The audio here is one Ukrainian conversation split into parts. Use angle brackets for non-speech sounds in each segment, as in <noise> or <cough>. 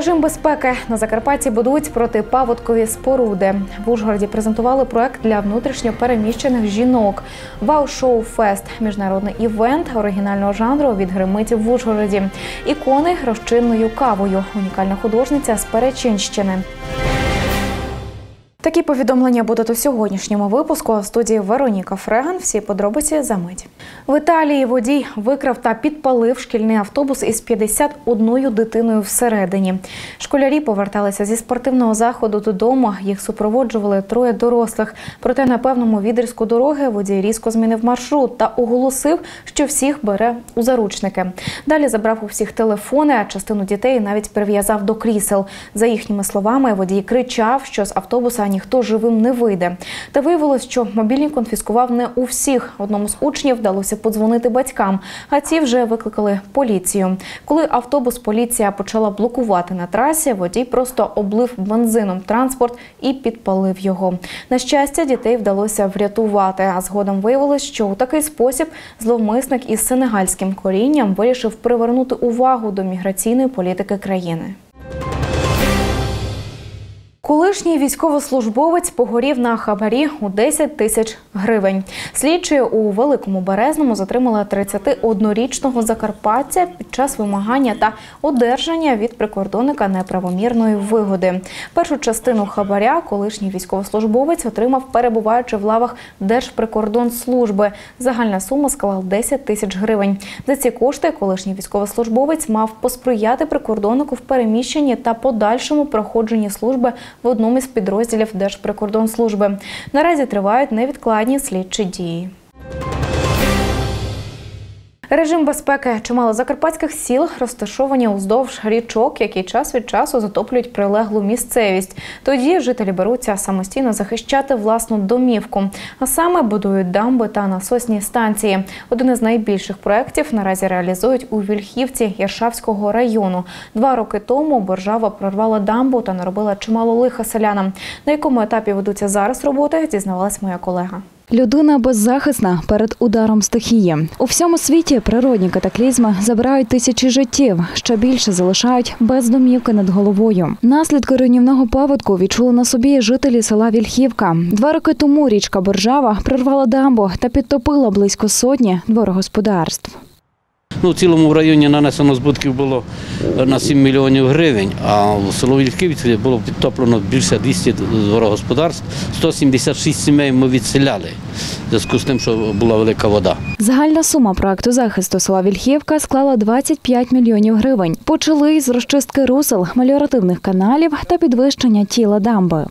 Режим безпеки на Закарпатті будують протипаводкові споруди. В Ужгороді презентували проект для внутрішньо переміщених жінок. Вау-шоу фест міжнародний івент оригінального жанру від гримитів в Ужгороді. Ікони розчинною кавою. Унікальна художниця з Перечинщини. Такі повідомлення будуть у сьогоднішньому випуску. В студії Вероніка Фреган. Всі подробиці за мить. В Італії водій викрав та підпалив шкільний автобус із 51 дитиною всередині. Школярі поверталися зі спортивного заходу додому. Їх супроводжували троє дорослих. Проте на певному відрізку дороги водій різко змінив маршрут та оголосив, що всіх бере у заручники. Далі забрав у всіх телефони, а частину дітей навіть прив'язав до крісел. За їхніми словами, водій кричав, що з автобуса ніхто живим не вийде. Та виявилось, що мобільні конфіскував не у всіх. Одному з учнів вдалося подзвонити батькам, а ці вже викликали поліцію. Коли автобус поліція почала блокувати на трасі, водій просто облив бензином транспорт і підпалив його. На щастя, дітей вдалося врятувати. А згодом виявилось, що у такий спосіб зловмисник із сенегальським корінням вирішив привернути увагу до міграційної політики країни. Колишній військовослужбовець погорів на хабарі у 10 тисяч гривень. Слідчі у Великому Березному затримали 31-річного закарпатця під час вимагання та одержання від прикордонника неправомірної вигоди. Першу частину хабаря колишній військовослужбовець отримав, перебуваючи в лавах Держприкордонслужби. Загальна сума склала 10 тисяч гривень. За ці кошти колишній військовослужбовець мав посприяти прикордоннику в переміщенні та подальшому проходженні служби в одному із підрозділів Держприкордонслужби. Наразі тривають невідкладні слідчі дії. Режим безпеки чимало закарпатських сіл розташовані уздовж річок, які час від часу затоплюють прилеглу місцевість. Тоді жителі беруться самостійно захищати власну домівку, а саме будують дамби та насосні станції. Один із найбільших проєктів наразі реалізують у Вільхівці Яршавського району. Два роки тому Боржава прорвала дамбу та наробила чимало лиха селянам. На якому етапі ведуться зараз роботи, дізнавалась моя колега. Людина беззахисна перед ударом стихії. У всьому світі природні катаклізми забирають тисячі життів, ще більше залишають без домівки над головою. Наслідки руйнівного паводку відчули на собі жителі села Вільхівка. Два роки тому річка Боржава прорвала дамбу та підтопила близько сотні дворогосподарств. Ну, в цілому в районі нанесено збитків було на 7 мільйонів гривень, а в село Вільківці було підтоплено більше 200 дворогосподарств, 176 сімей ми відселяли в зв'язку з тим, що була велика вода. Загальна сума проекту захисту села Вільхівка склала 25 мільйонів гривень. Почали із розчистки русел, меліоративних каналів та підвищення тіла дамби.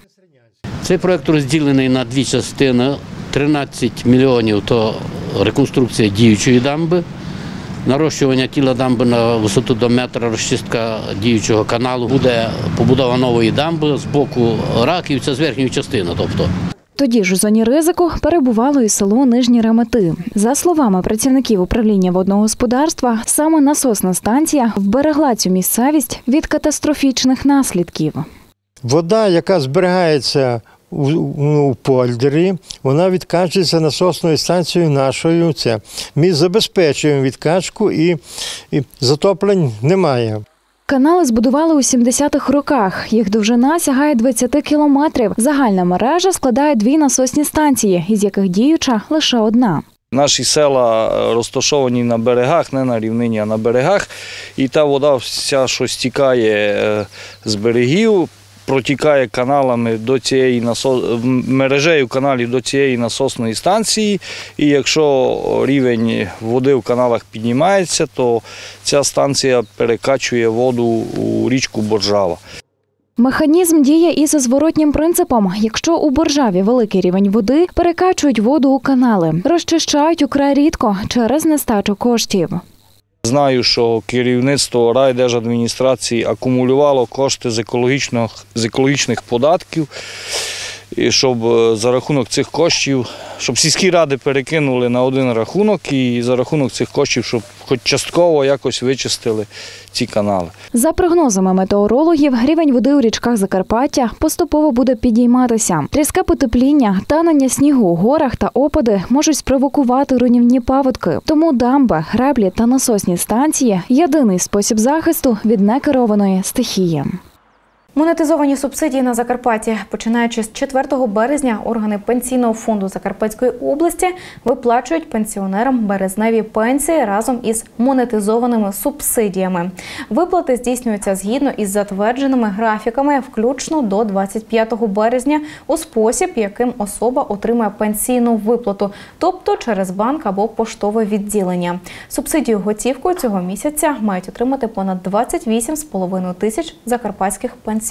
Цей проект розділений на дві частини. 13 мільйонів то реконструкція діючої дамби. Нарощування тіла дамби на висоту до метра, розчистка діючого каналу. Буде побудова нової дамби з боку раківця, з верхньої частини. Тобто. Тоді ж у зоні ризику перебувало і село Нижні Ремети. За словами працівників управління водного господарства, саме насосна станція вберегла цю місцевість від катастрофічних наслідків. Вода, яка зберігається у, ну, у польдері, вона відкачується насосною станцією нашою. Це ми забезпечуємо відкачку і, і затоплень немає. Канали збудували у 70-х роках. Їх довжина сягає 20 кілометрів. Загальна мережа складає дві насосні станції, із яких діюча лише одна. Наші села розташовані на берегах, не на рівнині, а на берегах. І та вода, вся, що стікає е, з берегів, протікає каналами до цієї насос... мережею каналів до цієї насосної станції. І якщо рівень води в каналах піднімається, то ця станція перекачує воду у річку Боржава. Механізм діє і за зворотнім принципом. Якщо у боржаві великий рівень води, перекачують воду у канали, розчищають украй рідко через нестачу коштів. Знаю, що керівництво райдержадміністрації акумулювало кошти з екологічних, з екологічних податків і щоб е, за рахунок цих коштів, щоб сільські ради перекинули на один рахунок і за рахунок цих коштів, щоб хоч частково якось вичистили ці канали. За прогнозами метеорологів, рівень води у річках Закарпаття поступово буде підійматися. Різке потепління, танення снігу у горах та опади можуть спровокувати руйнівні паводки. Тому дамби, греблі та насосні станції єдиний спосіб захисту від некерованої стихії. Монетизовані субсидії на Закарпатті. Починаючи з 4 березня, органи пенсійного фонду Закарпатської області виплачують пенсіонерам березневі пенсії разом із монетизованими субсидіями. Виплати здійснюються згідно із затвердженими графіками, включно до 25 березня, у спосіб, яким особа отримає пенсійну виплату, тобто через банк або поштове відділення. Субсидію готівкою цього місяця мають отримати понад 28,5 тисяч закарпатських пенсіонерів.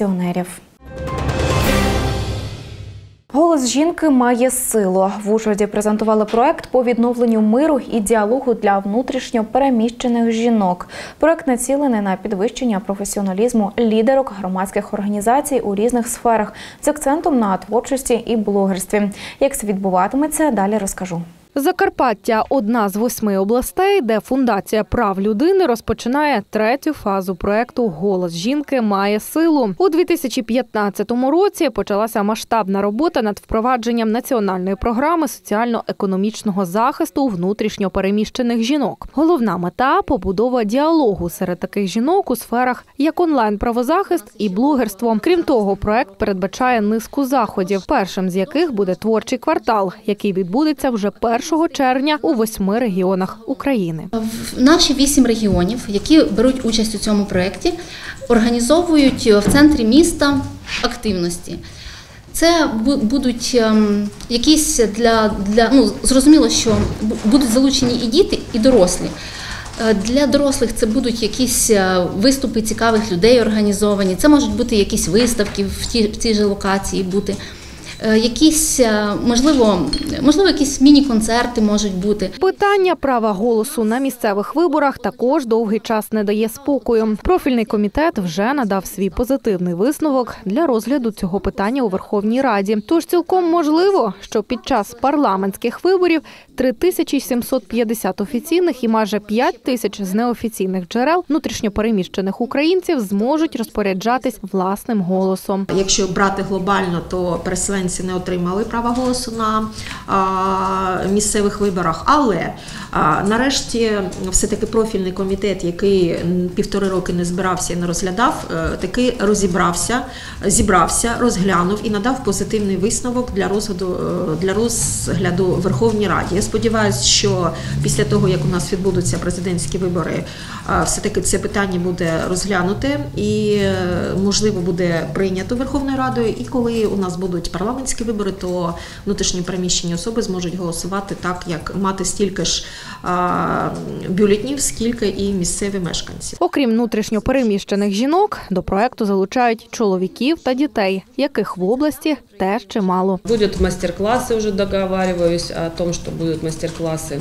Голос жінки має силу. В Ужгороді презентували проект по відновленню миру і діалогу для внутрішньо переміщених жінок. Проект націлений на підвищення професіоналізму лідерок громадських організацій у різних сферах з акцентом на творчості і блогерстві. Як це відбуватиметься, далі розкажу. Закарпаття одна з восьми областей, де фундація прав людини розпочинає третю фазу проекту Голос жінки має силу у 2015 році. Почалася масштабна робота над впровадженням національної програми соціально-економічного захисту внутрішньо переміщених жінок. Головна мета побудова діалогу серед таких жінок у сферах як онлайн-правозахист і блогерство. Крім того, проект передбачає низку заходів, першим з яких буде творчий квартал, який відбудеться вже 1 червня у восьми регіонах України. В наші вісім регіонів, які беруть участь у цьому проєкті, організовують в центрі міста активності. Це будуть ем, якісь для, для ну, зрозуміло, що бу- будуть залучені і діти, і дорослі. Е, Для дорослих це будуть якісь е, виступи цікавих людей організовані. Це можуть бути якісь виставки в тій, в цій же локації бути. Е, Якісь, е, можливо, можливо, якісь міні-концерти можуть бути. Питання права голосу на місцевих виборах також довгий час не дає спокою. Профільний комітет вже надав свій позитивний висновок для розгляду цього питання у Верховній Раді. Тож цілком можливо, що під час парламентських виборів 3750 офіційних і майже 5 тисяч з неофіційних джерел внутрішньопереміщених українців зможуть розпоряджатись власним голосом. Якщо брати глобально, то переселенці не отримали права голосу на місцевих виборах. Але нарешті все-таки профільний комітет, який півтори роки не збирався і не розглядав, е, таки розібрався, зібрався, розглянув і надав позитивний висновок для розгляду е, для розгляду Верховній Раді. Я сподіваюся, що після того, як у нас відбудуться президентські вибори, а, все-таки це питання буде розглянуте і е, можливо буде прийнято Верховною Радою. І коли у нас будуть парламентські вибори, то внутрішньо переміщені особи зможуть голосувати так, як мати стільки ж а, бюлетнів, скільки і місцеві мешканці. Окрім внутрішньопереміщених жінок, до проекту залучають чоловіків та дітей, яких в області теж чимало. Будут мастер-классы, уже договариваюсь о том, что будут мастер-классы.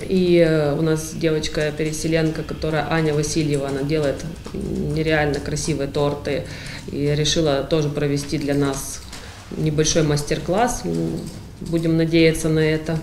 И э, у нас девочка-переселенка, которая Аня Васильева, она делает нереально красивые торты. И решила тоже провести для нас небольшой мастер-класс. Будем надеяться на это.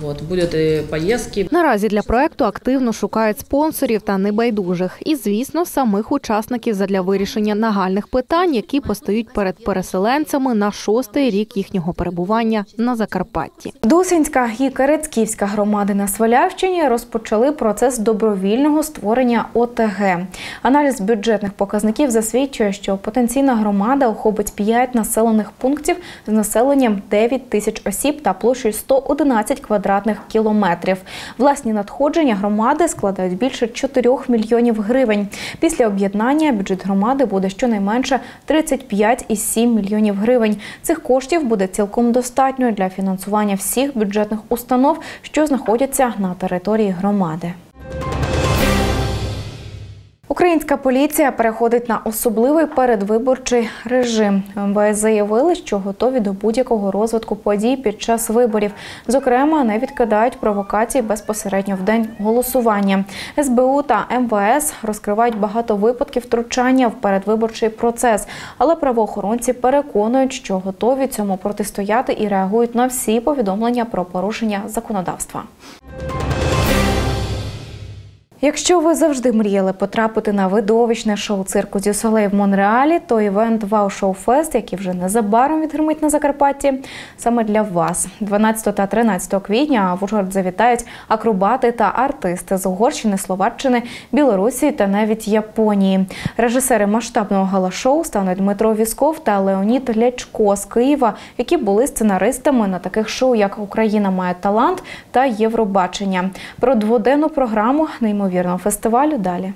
Вот. Будут и поездки. Наразі для проекту активно шукають спонсорів та небайдужих, і звісно, самих учасників задля вирішення нагальних питань, які постають перед переселенцями на шостий рік їхнього перебування на Закарпатті. Дусинська і Керецьківська громади на Свалявщині розпочали процес добровільного створення ОТГ. Аналіз бюджетних показників засвідчує, що потенційна громада охопить 5 населених пунктів з населенням 9 тисяч осіб та площею 111 квадратних кілометрів. Власні надходження громади складають більше 4 мільйонів гривень. Після об'єднання бюджет громади буде щонайменше 35,7 мільйонів гривень. Цих коштів буде цілком достатньо для фінансування всіх бюджетних установ, що знаходяться на території громади. Українська поліція переходить на особливий передвиборчий режим. МВС заявили, що готові до будь-якого розвитку подій під час виборів. Зокрема, не відкидають провокації безпосередньо в день голосування. СБУ та МВС розкривають багато випадків втручання в передвиборчий процес, але правоохоронці переконують, що готові цьому протистояти і реагують на всі повідомлення про порушення законодавства. Якщо ви завжди мріяли потрапити на видовищне шоу цирку Дю Солей в Монреалі, то івент Вау Шоу Фест, який вже незабаром відгримить на Закарпатті, саме для вас. 12 та 13 квітня в Ужгород завітають акробати та артисти з Угорщини, Словаччини, Білорусі та навіть Японії. Режисери масштабного гала-шоу стануть Дмитро Вісков та Леонід Лячко з Києва, які були сценаристами на таких шоу, як Україна має талант та Євробачення. Про дводенну програму неймовірного фестивалю далі.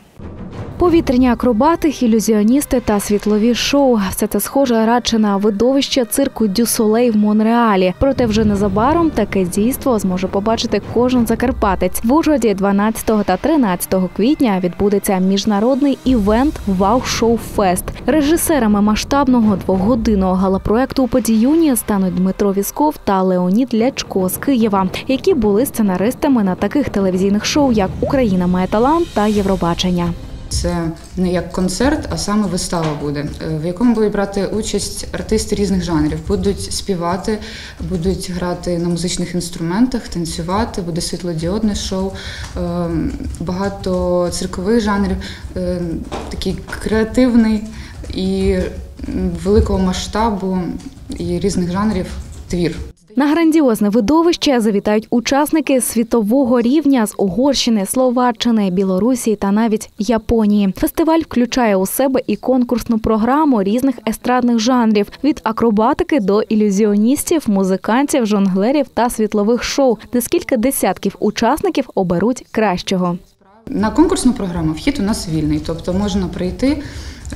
Повітряні акробати, ілюзіоністи та світлові шоу. Все це схоже радше на видовище цирку Дю Солей в Монреалі. Проте вже незабаром таке дійство зможе побачити кожен закарпатець. В Ужгороді 12 та 13 квітня відбудеться міжнародний івент Вау Шоу Фест. Режисерами масштабного двогодинного галапроекту у подіюні стануть Дмитро Вісков та Леонід Лячко з Києва, які були сценаристами на таких телевізійних шоу, як Україна має талант та Євробачення. Це не як концерт, а саме вистава буде, е, в якому будуть брати участь артисти різних жанрів. Будуть співати, будуть грати на музичних інструментах, танцювати, буде світлодіодне шоу, е, багато циркових жанрів, е, такий креативний і великого масштабу і різних жанрів твір. На грандіозне видовище завітають учасники світового рівня з Угорщини, Словаччини, Білорусі та навіть Японії. Фестиваль включає у себе і конкурсну програму різних естрадних жанрів від акробатики до ілюзіоністів, музикантів, жонглерів та світлових шоу, де скільки десятків учасників оберуть кращого. На конкурсну програму вхід у нас вільний, тобто можна прийти.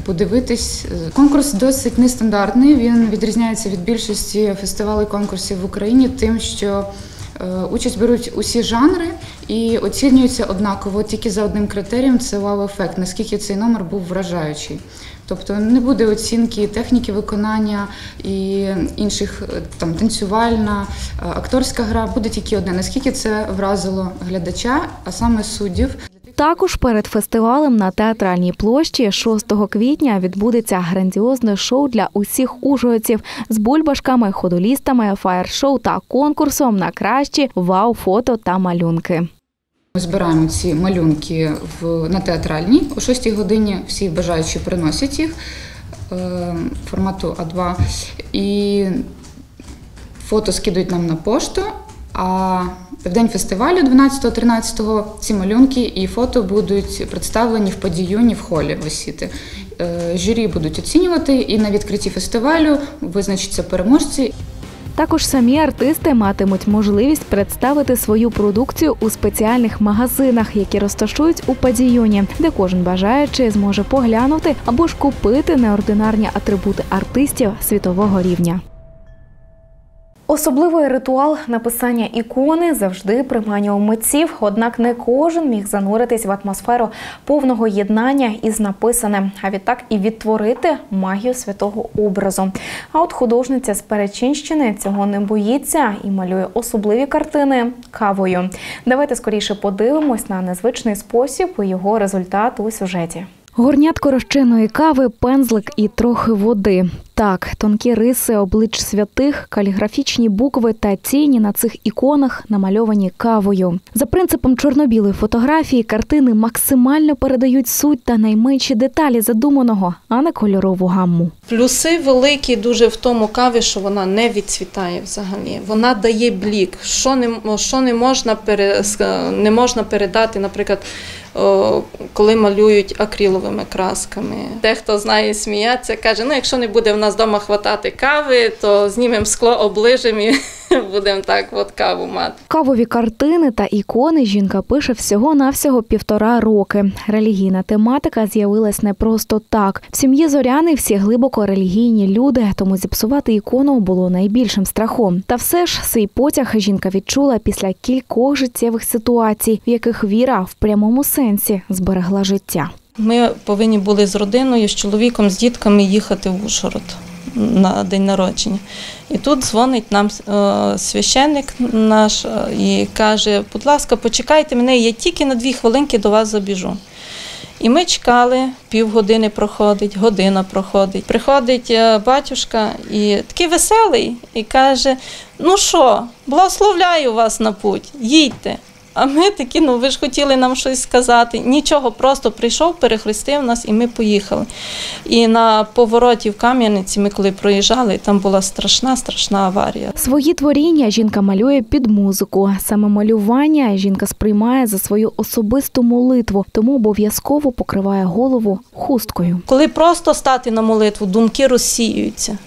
Подивитись, конкурс досить нестандартний. Він відрізняється від більшості фестивалей конкурсів в Україні, тим, що е, участь беруть усі жанри і оцінюються однаково тільки за одним критерієм це вау-ефект, наскільки цей номер був вражаючий. Тобто не буде оцінки техніки виконання і інших там танцювальна, е, акторська гра, буде тільки одне. Наскільки це вразило глядача, а саме суддів. Також перед фестивалем на театральній площі 6 квітня відбудеться грандіозне шоу для усіх ужгородців з бульбашками, ходолістами, фаєр-шоу та конкурсом на кращі вау-фото та малюнки. Ми збираємо ці малюнки в на театральній о 6 годині. Всі бажаючі приносять їх е, формату А2 і фото скидують нам на пошту. А в день фестивалю, 12-13, ці малюнки і фото будуть представлені в подіюні в холі висіти. Е, Журі будуть оцінювати, і на відкритті фестивалю визначаться переможці. Також самі артисти матимуть можливість представити свою продукцію у спеціальних магазинах, які розташують у падіюні, де кожен бажаючий зможе поглянути або ж купити неординарні атрибути артистів світового рівня. Особливий ритуал написання ікони завжди приманював митців, однак не кожен міг зануритись в атмосферу повного єднання із написаним, а відтак і відтворити магію святого образу. А от художниця з Перечинщини цього не боїться і малює особливі картини кавою. Давайте скоріше подивимось на незвичний спосіб і його результат у сюжеті. Горнятко розчинної кави, пензлик і трохи води. Так, тонкі риси облич святих, каліграфічні букви та тіні на цих іконах намальовані кавою. За принципом чорно-білої фотографії картини максимально передають суть та найменші деталі задуманого, а не кольорову гамму. Плюси великі дуже в тому каві, що вона не відцвітає взагалі. Вона дає блік. Що не, що не, можна, не можна передати, наприклад, коли малюють акриловими красками. Дехто знає сміятися, каже, ну якщо не буде в нас вдома хватати кави, то знімемо скло, оближимо і <laughs> будемо так от каву мати. Кавові картини та ікони жінка пише всього-навсього півтора роки. Релігійна тематика з'явилась не просто так. В сім'ї Зоряни всі глибоко релігійні люди, тому зіпсувати ікону було найбільшим страхом. Та все ж свій потяг жінка відчула після кількох життєвих ситуацій, в яких віра в прямому сенсі зберегла життя. Ми повинні були з родиною, з чоловіком, з дітками їхати в Ужгород на день народження. І тут дзвонить нам е, священник наш е, і каже: будь ласка, почекайте мене, я тільки на дві хвилинки до вас забіжу. І ми чекали, півгодини проходить, година проходить. Приходить е, батюшка і такий веселий, і каже: Ну що, благословляю вас на путь, їдьте. А ми такі, ну ви ж хотіли нам щось сказати. Нічого, просто прийшов, перехрестив нас, і ми поїхали. І на повороті в Кам'яниці, ми коли проїжджали, там була страшна, страшна аварія. Свої творіння жінка малює під музику. Саме малювання жінка сприймає за свою особисту молитву, тому обов'язково покриває голову хусткою. Коли просто стати на молитву, думки розсіюються.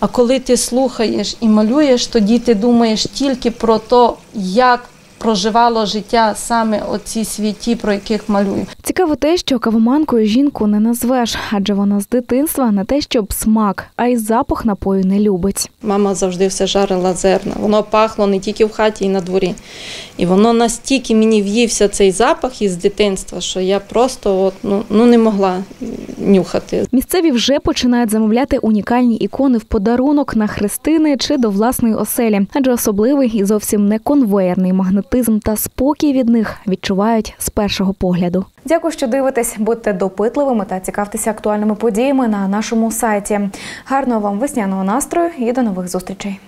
А коли ти слухаєш і малюєш, тоді ти думаєш тільки про те, як проживало життя саме оці святі, про яких малюю. Цікаво те, що кавоманкою жінку не назвеш, адже вона з дитинства не те, щоб смак, а й запах напою не любить. Мама завжди все жарила зерна. Воно пахло не тільки в хаті, і на дворі. І воно настільки мені в'ївся цей запах із дитинства, що я просто от, ну, ну не могла нюхати. Місцеві вже починають замовляти унікальні ікони в подарунок на хрестини чи до власної оселі, адже особливий і зовсім не конвеєрний магнетизм та спокій від них відчувають з першого погляду. Дякую, що дивитесь. Будьте допитливими та цікавтеся актуальними подіями на нашому сайті. Гарного вам весняного настрою і до нових зустрічей.